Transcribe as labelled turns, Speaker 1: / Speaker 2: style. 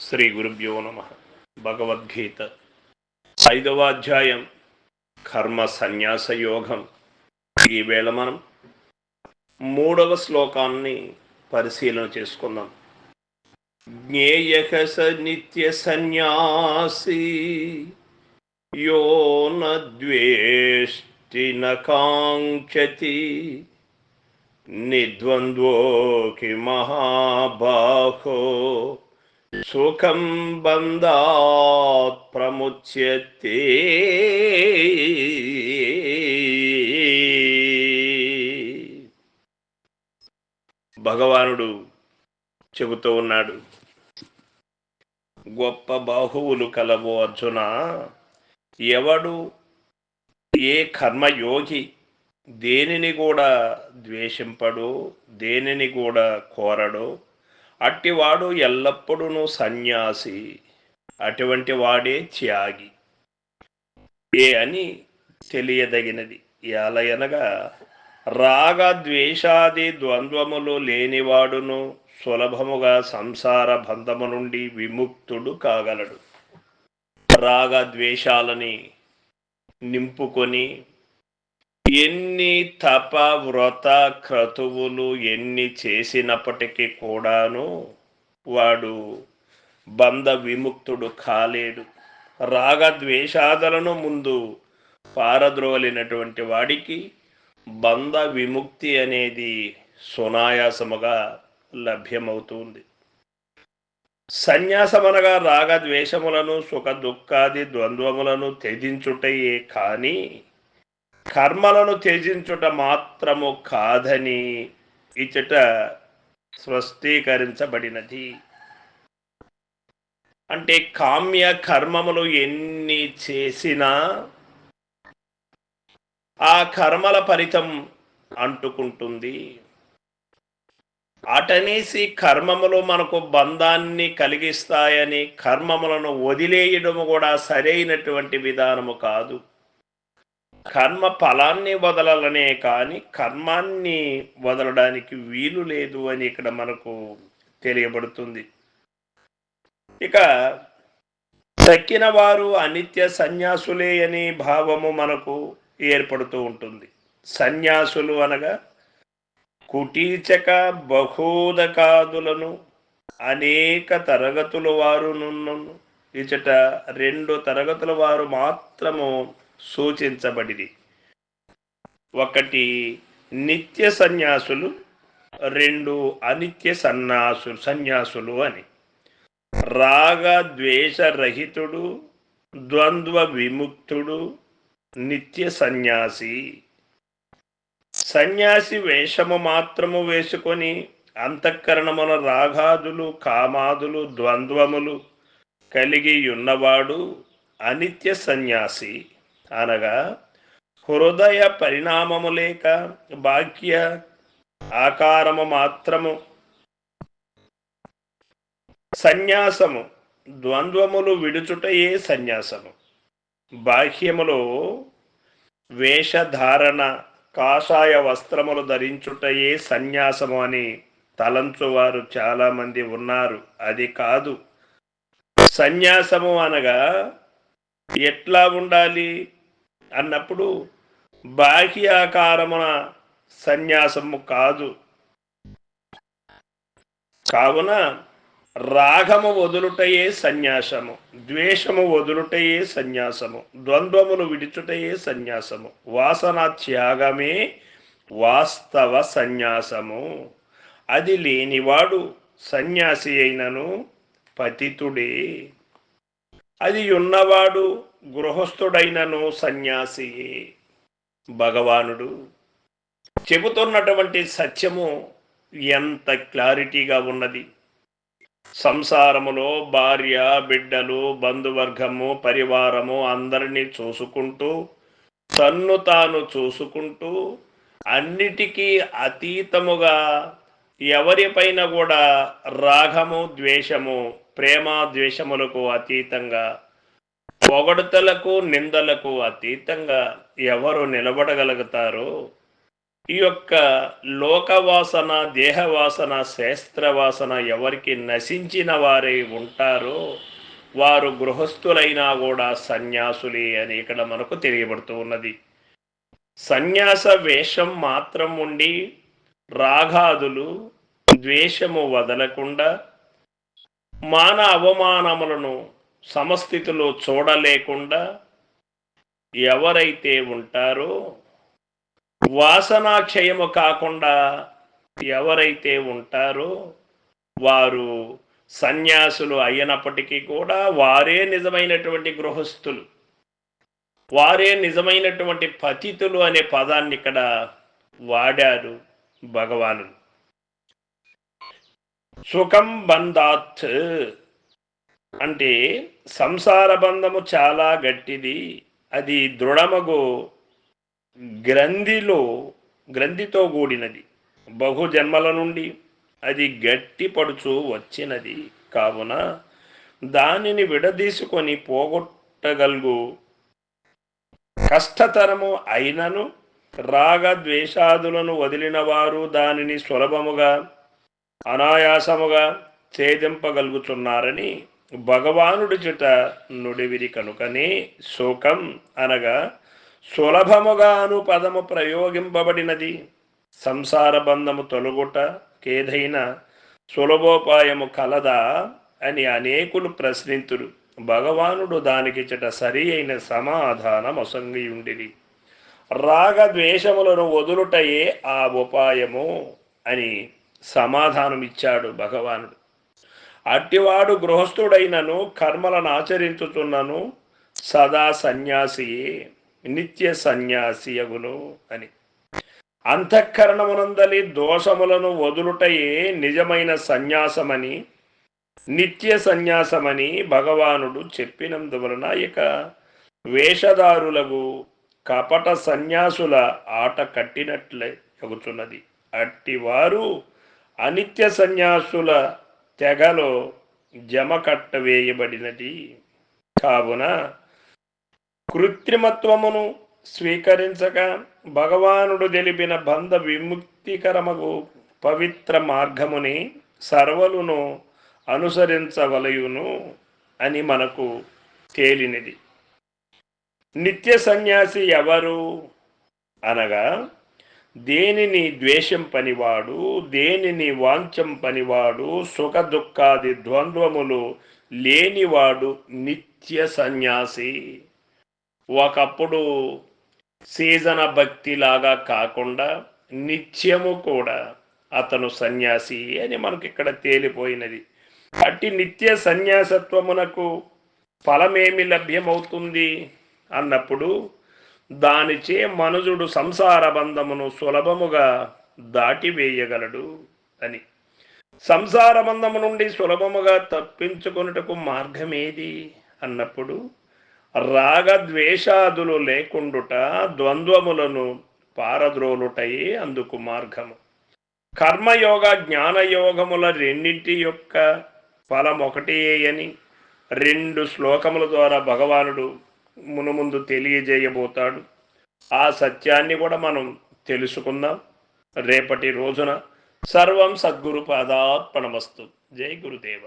Speaker 1: శ్రీ గురుభ్యో నమ. భగవద్గీత ఐదవ అధ్యాయం కర్మ సన్యాస యోగం. ఈవేళ మనం మూడవ శ్లోకాన్ని పరిశీలన చేసుకుందాం. జ్ఞేయ స నిత్య సన్యాసి యో నద్వేష్టి కాంక్షతి నిర్ద్వంద్వోకి మహాబాహో. సుఖం బంధాత్ ప్రముచ్యతే. భగవానుడు చెబుతూ ఉన్నాడు గొప్ప బాహువులు కలవు అర్జున. ఎవడు ఏ కర్మయోగి దేనిని కూడా ద్వేషింపడు దేనిని కూడా కోరడు. అట్టివాడు ఎల్లప్పుడూ సన్యాసి అటువంటి వాడే త్యాగి. ఏ అని తెలియదగినది. ఎలయనగా రాగ ద్వేషాది ద్వంద్వములు లేనివాడును సులభముగా సంసార బంధము నుండి విముక్తుడు కాగలడు. రాగ ద్వేషాలని నింపుకొని ఎన్ని తప వ్రత క్రతువులు ఎన్ని చేసినప్పటికీ కూడాను వాడు బంధ విముక్తుడు కాలేడు. రాగద్వేషాదులను ముందు పారద్రోలినటువంటి వాడికి బంధ విముక్తి అనేది సునాయాసముగా లభ్యమవుతుంది. సన్యాసమనగా రాగద్వేషములను సుఖ దుఃఖాది ద్వంద్వములను త్యజించుటయే కానీ కర్మలను త్యజించుట మాత్రము కాదని ఇచ్చట స్పష్టీకరించబడినది అంటే కామ్య కర్మములు ఎన్ని చేసినా ఆ కర్మల ఫలితం అంటుకుంటుంది. అటనేసి కర్మములు మనకు బంధాన్ని కలిగిస్తాయని కర్మములను వదిలేయడము కూడా సరైనటువంటి విధానము కాదు. కర్మ ఫలాన్ని వదలాలనే కానీ కర్మాన్ని వదలడానికి వీలు లేదు అని ఇక్కడ మనకు తెలియబడుతుంది. ఇక తక్కిన వారు అనిత్య సన్యాసులే అనే భావము మనకు ఏర్పడుతూ ఉంటుంది. సన్యాసులు అనగా కుటీచక బహోదకాదులను అనేక తరగతుల వారు ఇచట రెండు తరగతుల వారు మాత్రము సూచించబడిది ఒకటి నిత్య సన్యాసులు రెండు అనిత్య సన్యాసు సన్యాసులు అని. రాగ ద్వేషరహితుడు ద్వంద్వ విముక్తుడు నిత్య సన్యాసి. సన్యాసి వేషము మాత్రము వేసుకొని అంతఃకరణమున రాగాదులు కామాదులు ద్వంద్వములు కలిగి ఉన్నవాడు అనిత్య సన్యాసి. అనగా హృదయ పరిణామము లేక బాక్య ఆకారము మాత్రము సన్యాసము ద్వంద్వములు విడుచుటయే సన్యాసము. బాహ్యములో వేషధారణ కాషాయ వస్త్రములు ధరించుటయే సన్యాసము అని తలంచువారు చాలామంది ఉన్నారు. అది కాదు. సన్యాసము అనగా ఎట్లా ఉండాలి? అన్నప్పుడు బాహ్యాకారమున సన్యాసము కాదు. కావున రాగము వదులుటయే సన్యాసము ద్వేషము వదులుటయే సన్యాసము ద్వంద్వములు విడిచుటయే సన్యాసము వాసన త్యాగమే వాస్తవ సన్యాసము. అది లేనివాడు సన్యాసి అయినను పతితుడే. అది ఉన్నవాడు గృహస్థుడైనను సన్యాసియే భగవానుడు. చెబుతున్నటువంటి సత్యము ఎంత క్లారిటీగా ఉన్నది? సంసారములో భార్య బిడ్డలు బంధువర్గము పరివారము అందరినీ చూసుకుంటూ తన్ను తాను చూసుకుంటూ అన్నిటికీ అతీతముగా ఎవరిపైన కూడా రాగము ద్వేషము ప్రేమ ద్వేషములకు అతీతంగా పొగడుతలకు నిందలకు అతీతంగా ఎవరు నిలబడగలుగుతారో? ఈ యొక్క లోకవాసన దేహవాసన శాస్త్రవాసన ఎవరికి నశించిన వారై ఉంటారో వారు గృహస్థులైనా కూడా సన్యాసులే అని ఇక్కడ మనకు తెలియబడుతూ ఉన్నది. సన్యాస వేషం మాత్రం ఉండి రాగాదులు ద్వేషము వదలకుండా మాన అవమానములను సమస్థితిలో చూడలేకుండా ఎవరైతే ఉంటారో వాసనాక్షయము కాకుండా ఎవరైతే ఉంటారో వారు సన్యాసులు అయినప్పటికీ కూడా వారే నిజమైనటువంటి గృహస్థులు. వారే నిజమైనటువంటి పతితులు అనే పదాన్ని ఇక్కడ వాడారు భగవానులు సుఖం బంధాత్ అంటే సంసార బంధము చాలా గట్టిది. అది దృఢమగు గ్రంథిలో గ్రంథితో కూడినది. బహు జన్మల నుండి అది గట్టిపడుచు వచ్చినది. కావున దానిని విడదీసుకొని పోగొట్టగలుగు కష్టతరము అయినను రాగ ద్వేషాదులను వదిలిన వారు దానిని సులభముగా అనాయాసముగా ఛేదింపగలుగుతున్నారని భగవానుడి చుట నుడివిరి కనుకనే శోకం అనగా సులభముగాను పదము ప్రయోగింపబడినది. సంసార బంధము తొలగుట కేదైన సులభోపాయము కలదా అని అనేకులు ప్రశ్నింతురు. భగవానుడు దానికి చట సరి అయిన సమాధానం అసంగియుండిరి రాగ ద్వేషములను వదులుటయే ఆ ఉపాయము అని సమాధానమిచ్చాడు భగవానుడు. అట్టివాడు గృహస్థుడైనను కర్మలను ఆచరించుతున్నను సదా సన్యాసియే నిత్య సన్యాసి అగును అని. అంతఃకరణమునందలి దోషములను వదులుటయే నిజమైన సన్యాసమని నిత్య సన్యాసమని భగవానుడు చెప్పినందువలన ఇక వేషధారులకు కపట సన్యాసుల ఆట కట్టినట్లే చెబుతున్నది అట్టివారు అనిత్య సన్యాసుల తెగలో జమ కట్టవేయబడినది కావున కృత్రిమత్వమును స్వీకరించక భగవానుడు తెలిపిన బంధ విముక్తికరమగు పవిత్ర మార్గముని సర్వలును అనుసరించవలయును అని మనకు తేలినది. నిత్య సన్యాసి ఎవరు? అనగా దేనిని ద్వేషం పనివాడు దేనిని వాంఛం పనివాడు సుఖ దుఃఖాది ద్వంద్వములు లేనివాడు నిత్య సన్యాసి. ఒకప్పుడు సీజన భక్తిలాగా కాకుండా నిత్యము కూడా అతను సన్యాసి అని మనకి ఇక్కడ తేలిపోయినది. అట్టి నిత్య సన్యాసత్వమునకు ఫలమేమి లభ్యమవుతుంది? అన్నప్పుడు దానిచే మనుజుడు సంసార బంధమును సులభముగా దాటివేయగలడు అని. సంసార బంధము నుండి సులభముగా తప్పించుకొనుటకు మార్గమేది? అన్నప్పుడు రాగద్వేషాదులు లేకుండుట ద్వంద్వములను పారద్రోలుటయే అందుకు మార్గము. కర్మయోగ జ్ఞానయోగముల రెండింటి యొక్క ఫలం ఒకటే అని రెండు శ్లోకముల ద్వారా భగవానుడు మునుముందు తెలియజేయబోతాడు. ఆ సత్యాన్ని కూడా మనం తెలుసుకుందాం. రేపటి రోజున సర్వం సద్గురు పాదాత్మనమస్తు జై గురుదేవ.